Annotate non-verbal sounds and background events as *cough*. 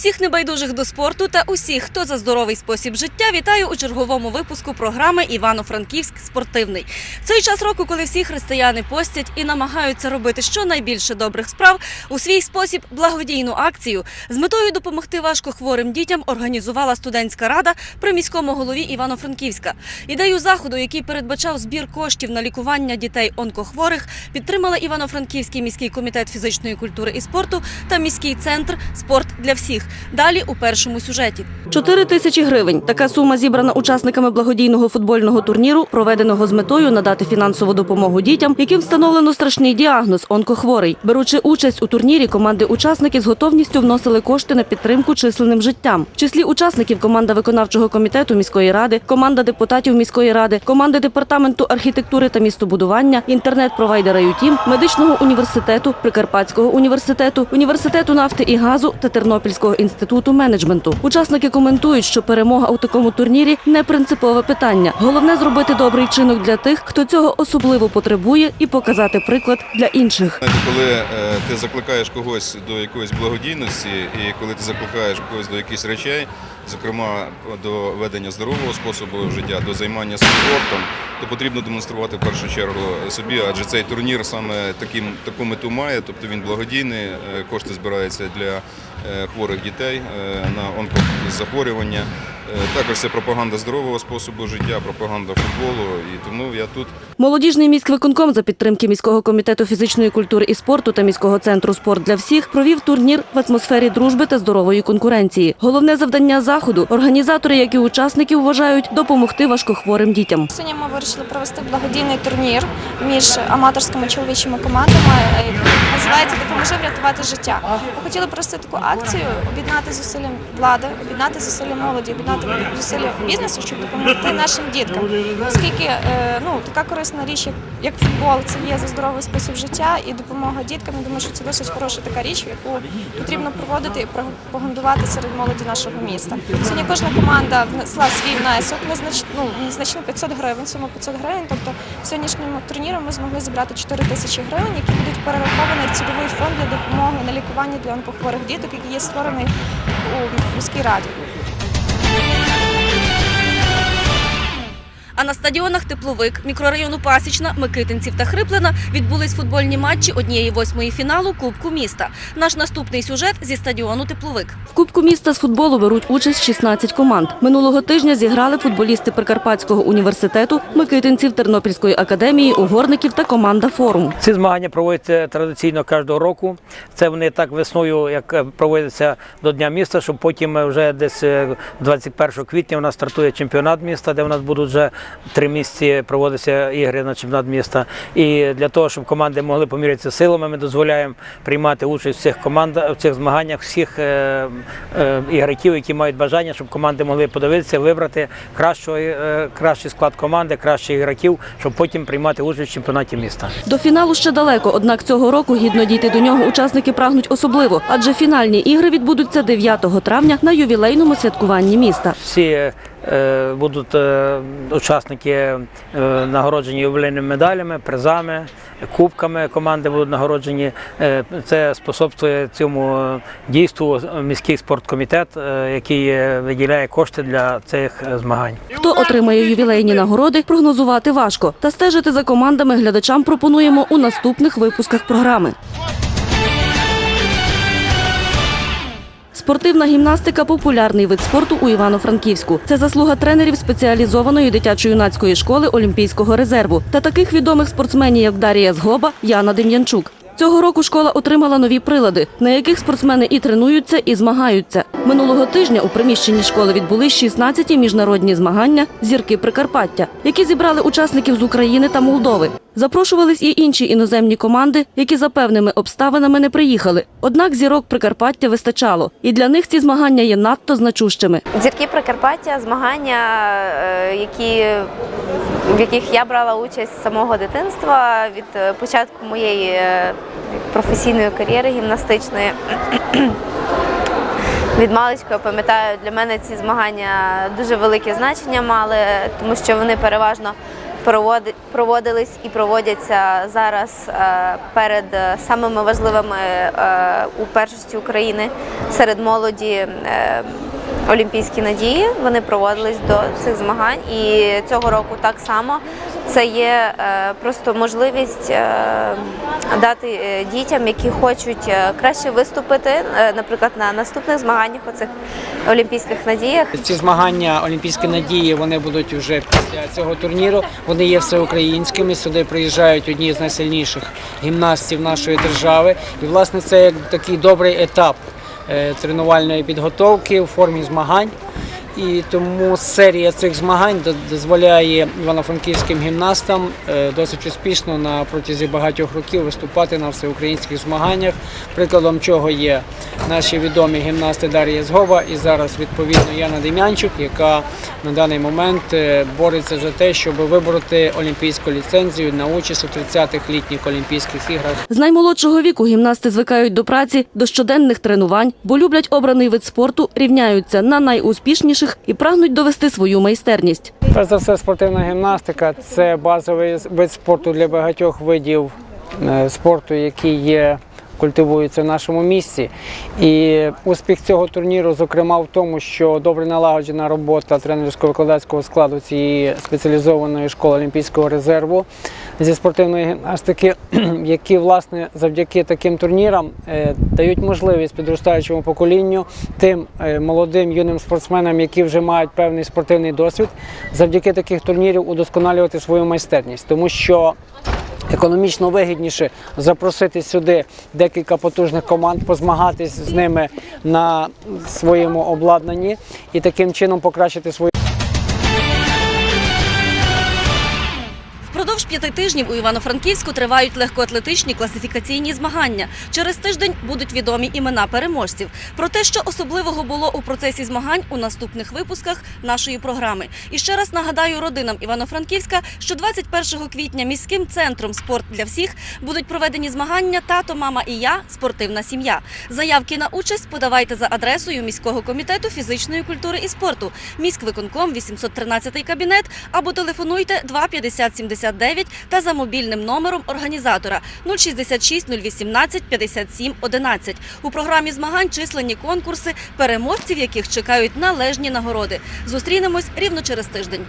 Усіх небайдужих до спорту та усіх, хто за здоровий спосіб життя, вітаю у черговому випуску програми Івано-Франківськ спортивний. Цей час року, коли всі християни постять і намагаються робити щонайбільше добрих справ, у свій спосіб благодійну акцію з метою допомогти важкохворим дітям організувала студентська рада при міському голові Івано-Франківська. Ідею заходу, який передбачав збір коштів на лікування дітей онкохворих, підтримала Івано-Франківський міський комітет фізичної культури і спорту та міський центр Спорт для всіх. Далі у першому сюжеті. 4 тисячі гривень. Така сума зібрана учасниками благодійного футбольного турніру, проведеного з метою надати фінансову допомогу дітям, яким встановлено страшний діагноз онкохворий. Беручи участь у турнірі, команди учасники з готовністю вносили кошти на підтримку численним життям. В числі учасників команда виконавчого комітету міської ради, команда депутатів міської ради, команди департаменту архітектури та містобудування, інтернет-провайдера ЮТІМ, медичного університету, Прикарпатського університету, університету нафти і газу та Тернопільського інституту менеджменту. Учасники коментують, що перемога у такому турнірі не принципове питання. Головне зробити добрий чинок для тих, хто цього особливо потребує, і показати приклад для інших. Коли е, ти закликаєш когось до якоїсь благодійності, і коли ти закликаєш когось до якихось речей, зокрема до ведення здорового способу життя, до займання спортом, то потрібно демонструвати в першу чергу собі, адже цей турнір саме таким таку мету має, тобто він благодійний, е, кошти збираються для хворих дітей е, на онкозахворювання. Е, Також це пропаганда здорового способу життя, пропаганда футболу, і тому я тут. Молодіжний міськвиконком за підтримки міського комітету фізичної культури і спорту та міського центру спорт для всіх провів турнір в атмосфері дружби та здорової конкуренції. Головне завдання заходу організатори, як і учасники, вважають допомогти важкохворим дітям. Сьогодні ми вирішили провести благодійний турнір між аматорськими чоловічими командами. е, Називається Допоможи врятувати життя. Ми хотіли провести таку акцію, об'єднати зусилля влади, об'єднати зусилля молоді, об'єднати зусилля бізнесу, щоб допомогти нашим діткам. Оскільки е, ну така корисна річ, як, футбол, це є за здоровий спосіб життя і допомога діткам. Я думаю, що це досить хороша така річ, яку потрібно проводити і пропагандувати серед молоді нашого міста. Сьогодні кожна команда внесла свій внесок, ну, незначно 500 гривень, сума 500 гривень. Тобто сьогоднішнім турніром ми змогли зібрати 4 тисячі гривень, які будуть перераховані в цільовий фонд для допомоги на лікування для онкохворих діток, є створений у міській раді. А на стадіонах Тепловик, мікрорайону Пасічна, Микитинців та Хриплина відбулись футбольні матчі однієї восьмої фіналу Кубку міста. Наш наступний сюжет зі стадіону Тепловик. В Кубку міста з футболу беруть участь 16 команд. Минулого тижня зіграли футболісти Прикарпатського університету, Микитинців Тернопільської академії, угорників та команда Форум. Ці змагання проводяться традиційно кожного року. Це вони так весною, як е, проводяться до Дня міста, щоб потім е, вже десь е, 21 квітня у нас стартує чемпіонат міста, де у нас будуть вже три місяці проводитися ігри на чемпіонат міста. І для того, щоб команди могли помірятися силами, ми дозволяємо приймати участь в цих командах, в цих змаганнях всіх е, е, ігроків, які мають бажання, щоб команди могли подивитися, вибрати кращого, е, кращий склад команди, кращих ігроків, щоб потім приймати участь в чемпіонаті міста. До фіналу ще далеко, однак цього року гідно дійти до нього учасники прагнуть особливо, адже фінальні ігри відбудуться 9 травня на ювілейному святкуванні міста. Всі будуть е, учасники е, нагороджені ювілейними медалями, призами, кубками. Команди будуть нагороджені. Е, це способствує цьому е, дійству міський спорткомітет, е, який е, виділяє кошти для цих е, змагань. Хто отримає ювілейні нагороди, прогнозувати важко. Та стежити за командами глядачам пропонуємо у наступних випусках програми. Спортивна гімнастика популярний вид спорту у Івано-Франківську. Це заслуга тренерів спеціалізованої дитячо-юнацької школи Олімпійського резерву та таких відомих спортсменів, як Дарія Згоба, Яна Дем'янчук. Цього року школа отримала нові прилади, на яких спортсмени і тренуються, і змагаються. Минулого тижня у приміщенні школи відбулись 16-ті міжнародні змагання Зірки Прикарпаття, які зібрали учасників з України та Молдови. Запрошувались і інші іноземні команди, які за певними обставинами не приїхали. Однак зірок Прикарпаття вистачало, і для них ці змагання є надто значущими. Зірки Прикарпаття, змагання, е, які, в яких я брала участь з самого дитинства від е, початку моєї е, професійної кар'єри гімнастичної. *clears throat* Від маличку я пам'ятаю, для мене ці змагання дуже велике значення мали, тому що вони переважно проводились і проводяться зараз е, перед самими важливими у першості України серед молоді. Олімпійські надії вони проводились до цих змагань, і цього року так само це є е, просто можливість е, дати е, дітям, які хочуть краще виступити, наприклад, на наступних змаганнях оцих олімпійських надіях. Ці змагання Олімпійські надії вони будуть вже після цього турніру. Вони є всеукраїнськими. Сюди приїжджають одні з найсильніших гімнастів нашої держави. І власне це як такий добрий етап тренувальної підготовки у формі змагань. І тому серія цих змагань дозволяє івано-франківським гімнастам е, досить успішно на протязі багатьох років виступати на всеукраїнських змаганнях. Прикладом чого є наші відомі гімнасти Дар'я Згова і зараз відповідно Яна Дем'янчук, яка на даний момент е, бореться за те, щоб вибороти олімпійську ліцензію на участь у 30-х літніх Олімпійських іграх. З наймолодшого віку гімнасти звикають до праці, до щоденних тренувань, бо люблять обраний вид спорту, рівняються на найуспішніших і прагнуть довести свою майстерність. Перш за все, спортивна гімнастика це базовий вид спорту для багатьох видів е, спорту, які є. Культивуються в нашому місті, і успіх цього турніру, зокрема, в тому, що добре налагоджена робота тренерсько-викладацького складу цієї спеціалізованої школи Олімпійського резерву зі спортивної гімнастики, *clears throat* які власне завдяки таким турнірам е, дають можливість підростаючому поколінню, тим е, молодим юним спортсменам, які вже мають певний спортивний досвід, завдяки таких турнірів удосконалювати свою майстерність, тому що Економічно вигідніше запросити сюди декілька потужних команд, позмагатись з ними на своєму обладнанні і таким чином покращити свою. Впродовж п'яти тижнів у Івано-Франківську тривають легкоатлетичні класифікаційні змагання. Через тиждень будуть відомі імена переможців. Про те, що особливого було у процесі змагань у наступних випусках нашої програми. І ще раз нагадаю родинам Івано-Франківська, що 21 квітня міським центром спорт для всіх будуть проведені змагання Тато, мама і я спортивна сім'я. Заявки на участь подавайте за адресою міського комітету фізичної культури і спорту. Міськвиконком 813 кабінет або телефонуйте 2 50 79 та за мобільним номером організатора 066 018 57 11. У програмі змагань численні конкурси, переможців яких чекають належні нагороди. Зустрінемось рівно через тиждень.